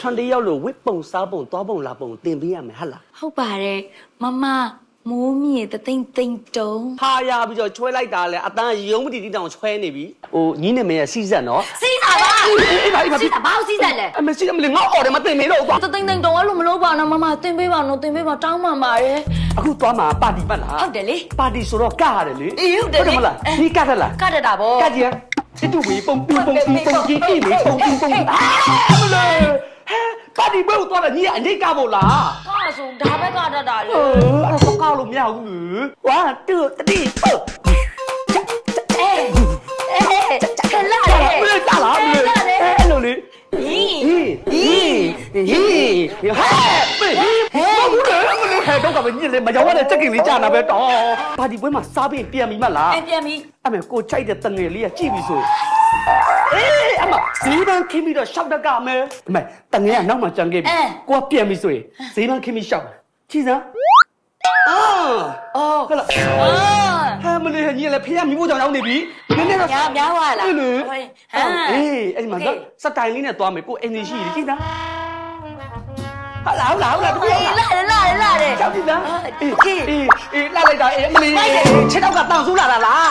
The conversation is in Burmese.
ထွန်တယောက်လို့ဝစ်ပုံစားပုံသွားပုံလာပုံတင်ပေးရမယ်ဟဟလားဟုတ်ပါတယ်မမမိုးမြင့်တသိမ့်သိမ့်တုံးဟာရပြီးတော့ချွဲလိုက်တာလဲအတန်းရုံးပတိတိတောင်ချွဲနေပြီဟိုညီနေမရဲ့စီးဆက်နော်စီးတာပါအေးပါအေးပါစီးတာဘာလို့စီးတယ်လဲအမေစီးတယ်မလေးငါအော်တယ်မတင်မေတော့ကွာတသိမ့်သိမ့်တုံးအဲ့လိုမလုပ်ပါနဲ့မမတင်ပေးပါနော်တင်ပေးပါတောင်းပါပါတယ်အခုသွားမှာပါတီပတ်လားဟုတ်တယ်လေပါတီဆိုတော့ကရတယ်လေအေးဟုတ်တယ်လေမလားဒီကတ်လားကတ်တတာဗောကတ်ကြီးချစ်တူဝေပုံပူပုံပူပုံကြီးတိမေပုံပူပုံအာမလေးဟဲ အဲ့ဒီဘက်ကိုသွားတာညီကအနိတ်ကမို့လားကဆိုဒါဘက်ကတတ်တာလေအတော့ကောက်လို့မရဘူးလေဝါတူတတိပုတ်အေးအေးခလာလေမင်းတာလားမင်းအဲ့လိုလေဟီဟီဟီဟဲ့ဟီဟဲ့ဘူးလေမလို့ဟဲ့တော့ကမညစ်လေမရောက်ရတဲ့တက်ကင်လေးကြာနာပဲတော့ပါတီပွဲမှာစားပြီးပြန်ပြီမလားပြန်ပြီအမေကိုကြိုက်တဲ့တငယ်လေးကကြည့်ပြီဆို အေးအမဈေးပန်းခင်းပြီးတော့ရှောက်တက်ကမယ်အမေတငယ်ကနောက်မှကြံခဲ့ပြီကိုကပြန်ပြီဆိုရင်ဈေးပန်းခင်းပြီးရှောက်ကြည့်စမ်းအာအော်ခလာဟာမလေးညီလည်းဖေးကမိဖို့ကြောင့်ရောက်နေပြီနည်းနည်းတော့များများပါလားဟမ်အေးအဲ့ဒီမှာစတိုင်လေးနဲ့သွားမယ်ကိုအင်ဂျင်ရှိကြီးကြည့်စမ်းဟုတ်လားဟုတ်လားဟုတ်လားတကူဟုတ်လားလာတယ်လာတယ်ကြောက်ကြည့်လားအေးအေးအေးလာလိုက်တာအေးအမလီခြေထောက်ကတောင်ဆူလာတာလား